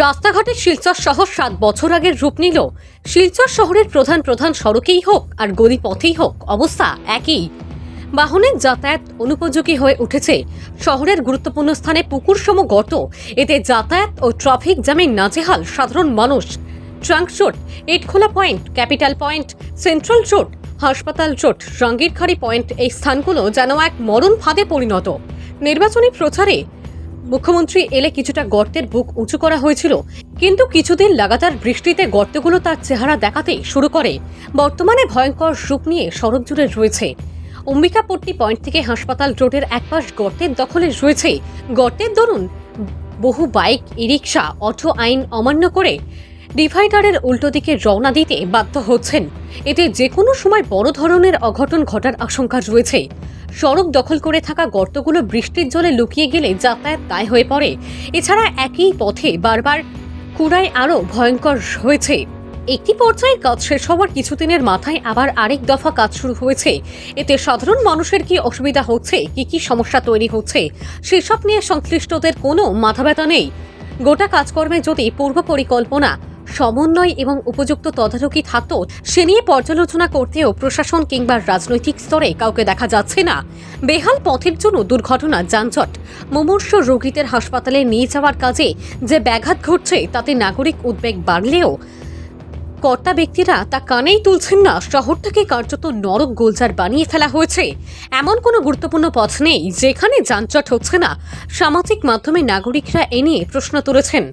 রাস্তাঘাটে শিলচর শহর সাত বছর আগের রূপ নিল। শিলচর শহরের প্রধান প্রধান সড়কেই হোক আর গলিপথেই হোক, অবস্থা একই। বাহনের যাতায়াত অনুপযোগী হয়ে উঠেছে। শহরের গুরুত্বপূর্ণ স্থানে পুকুরসম গর্ত। এতে যাতায়াত ও ট্রাফিক জ্যামে নাজেহাল সাধারণ মানুষ। Trunk road এটখোলা point, capital point, central road হাসপাতাল রোড রাঙ্গিরখাড়ি পয়েন্ট এই স্থানগুলো যেন এক মরণ ফাঁদে পরিণত। নির্বাচনী প্রচারে মুখ্যমন্ত্রী এলে কিছুটা গর্তের বুক উঁচু করা হয়েছিল, কিন্তু কিছুদিন লাগাতার বৃষ্টিতে গর্তগুলো তার চেহারা দেখাতে শুরু করে। বর্তমানে ভয়ঙ্কর রূপ নিয়ে সড়ক জুড়ে রয়েছে। অম্বিকাপট্টি পয়েন্ট থেকে হাসপাতাল রোডের একপাশ গর্তের দখলে রয়েছে। গর্তের দরুন বহু বাইক ই রিক্সা অটো আইন অমান্য করে ডিভাইডারের উল্টো দিকে রওনা দিতে বাধ্য হচ্ছেন। এতে যে কোনো সময় বড় ধরনের অঘটন ঘটার আশঙ্কা রয়েছে। সড়ক দখল করে থাকা গর্তগুলো বৃষ্টির জলে লুকিয়ে গেলে যাতায়াত দায় হয়ে পড়ে। এছাড়া একই পথে বারবার কুড়ায় আরও ভয়ঙ্কর হয়েছে। একটি পর্যায়ে কাজ শেষ হওয়ার কিছুদিনের মাথায় আবার আরেক দফা কাজ শুরু হয়েছে। এতে সাধারণ মানুষের কি অসুবিধা হচ্ছে, কি কি সমস্যা তৈরি হচ্ছে, সেসব নিয়ে সংশ্লিষ্টদের কোনো মাথা ব্যথা নেই। গোটা কাজকর্মে যদি পূর্ব পরিকল্পনা সমন্বয় এবং উপযুক্ত তদারকি থাকতো, সে নিয়ে পর্যালোচনা করতেও প্রশাসন কিংবা রাজনৈতিক স্তরে কাউকে দেখা যাচ্ছে না। বেহাল পথের জন্য দুর্ঘটনা যানজট, মুমূর্ষ রোগীদের হাসপাতালে নিয়ে যাওয়ার কাজে যে ব্যাঘাত ঘটছে, তাতে নাগরিক উদ্বেগ বাড়লেও কর্তা ব্যক্তিরা তা কানেই তুলছেন না। শহরটাকে কার্যত নরক গোলজার বানিয়ে ফেলা হয়েছে। এমন কোনো গুরুত্বপূর্ণ পথ নেই যেখানে যানজট হচ্ছে না। সামাজিক মাধ্যমে নাগরিকরা এ নিয়ে প্রশ্ন তুলেছেন।